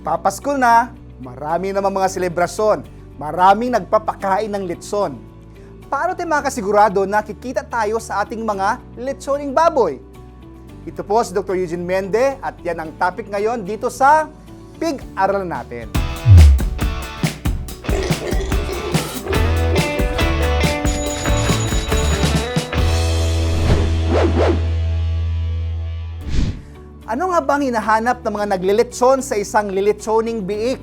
Magpapasko na, marami naman mga selebrasyon, maraming nagpapakain ng litson. Paano tayo makasigurado na kikita tayo sa ating mga litsoning baboy? Ito po si Dr. Eugene Mende at yan ang topic ngayon dito sa Pig-Aralan Natin. Ano nga bang hinahanap ng mga naglilitson sa isang lilitsoning biik?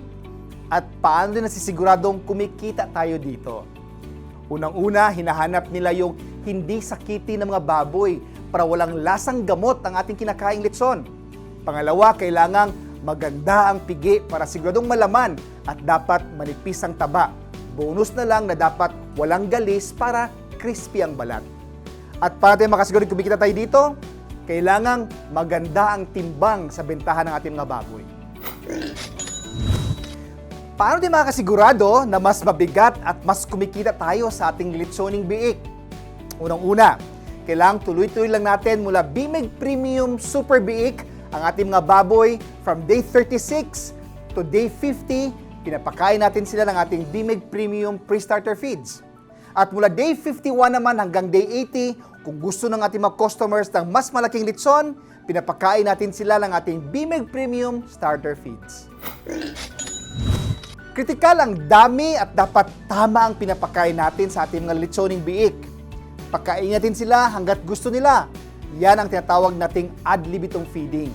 At paano din nasisiguradong kumikita tayo dito? Unang-una, hinahanap nila yung hindi sakiti ng mga baboy para walang lasang gamot ang ating kinakaing litson. Pangalawa, kailangang maganda ang pigi para siguradong malaman at dapat manipis ang taba. Bonus na lang na dapat walang galis para crispy ang balat. At para tayo makasiguradong kumikita tayo dito, kailangang maganda ang timbang sa bentahan ng ating mga baboy. Paano din makakasigurado na mas mabigat at mas kumikita tayo sa ating litsoning biik? Unang-una, kailangang tuloy-tuloy lang natin mula Bimig Premium Super Biik ang ating mga baboy from day 36 to day 50, pinapakain natin sila ng ating Bimig Premium Pre-Starter Feeds. At mula day 51 naman hanggang day 80, kung gusto ng ating mga customers ng mas malaking litson, pinapakain natin sila ng ating Bimig Premium Starter Feeds. Kritikal ang dami at dapat tama ang pinapakain natin sa ating mga litsoning biik. Pakain natin sila hanggat gusto nila. Yan ang tinatawag nating ad libitum feeding.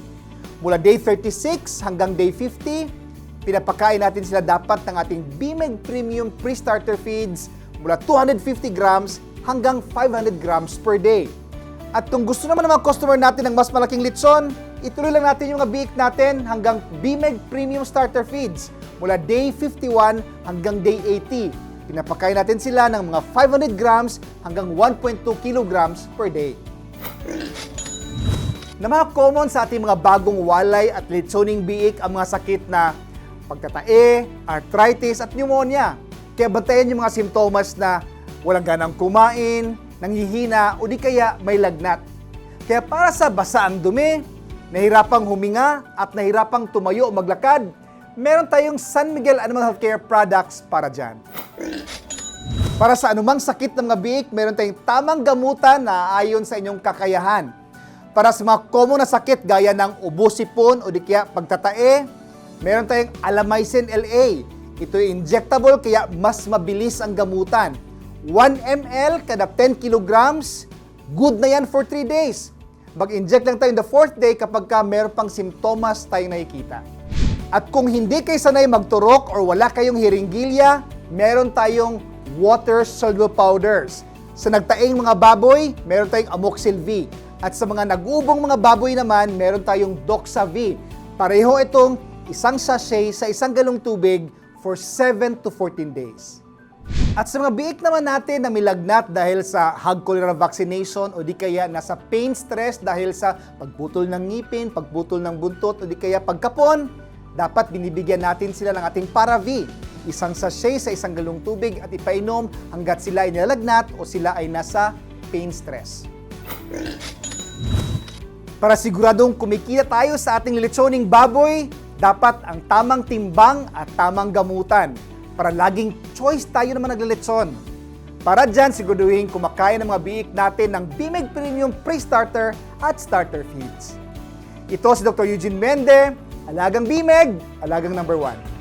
Mula day 36 hanggang day 50, pinapakain natin sila dapat ng ating Bimeg Premium Pre-Starter Feeds mula 250 grams hanggang 500 grams per day. At kung gusto naman ng mga customer natin ng mas malaking litson, ituloy lang natin yung mga biik natin hanggang Bimeg Premium Starter Feeds mula day 51 hanggang day 80. Pinapakain natin sila ng mga 500 grams hanggang 1.2 kilograms per day. Na mga common sa ating mga bagong walay at litsoning biik ang mga sakit na pagtatae, arthritis at pneumonia. Kaya bantayan yung mga simptomas na walang ganang kumain, nanghihina o di kaya may lagnat. Kaya para sa basa ang dumi, nahirapang huminga at nahirapang tumayo o maglakad, meron tayong San Miguel Animal Healthcare products para dyan. Para sa anumang sakit ng mga biik, meron tayong tamang gamutan na ayon sa inyong kakayahan. Para sa mga common na sakit gaya ng ubo sipon o di kaya pagtatae, meron tayong Alamycin LA. Ito injectable kaya mas mabilis ang gamutan. 1 ml kada 10 kilograms, good na yan for 3 days. Mag-inject lang tayo in the fourth day kapag ka meron pang simptomas tayong nakikita. At kung hindi kayo sanay magturok or wala kayong hiringgilya, meron tayong water soluble powders. Sa nagtaing mga baboy, meron tayong Amoxil V. At sa mga nag-ubong mga baboy naman, meron tayong Doxa. Pareho itong isang sachet sa isang galong tubig for 7 to 14 days. At sa mga biik naman natin na milagnat dahil sa hog cholera vaccination o di kaya nasa pain stress dahil sa pagputol ng ngipin, pagputol ng buntot o di kaya pagkapon, dapat binibigyan natin sila ng ating Paravi, isang sachet sa isang galong tubig at ipainom hanggat sila ay nilalagnat o sila ay nasa pain stress. Para siguradong kumikita tayo sa ating litsoning baboy, dapat ang tamang timbang at tamang gamutan para laging choice tayo naman naglilitson. Para dyan, siguraduhin kumakain ng mga biik natin ng Bimeg Premium Pre-Starter at Starter Feeds. Ito si Dr. Eugene Mende, Alagang Bimeg, Alagang Number 1.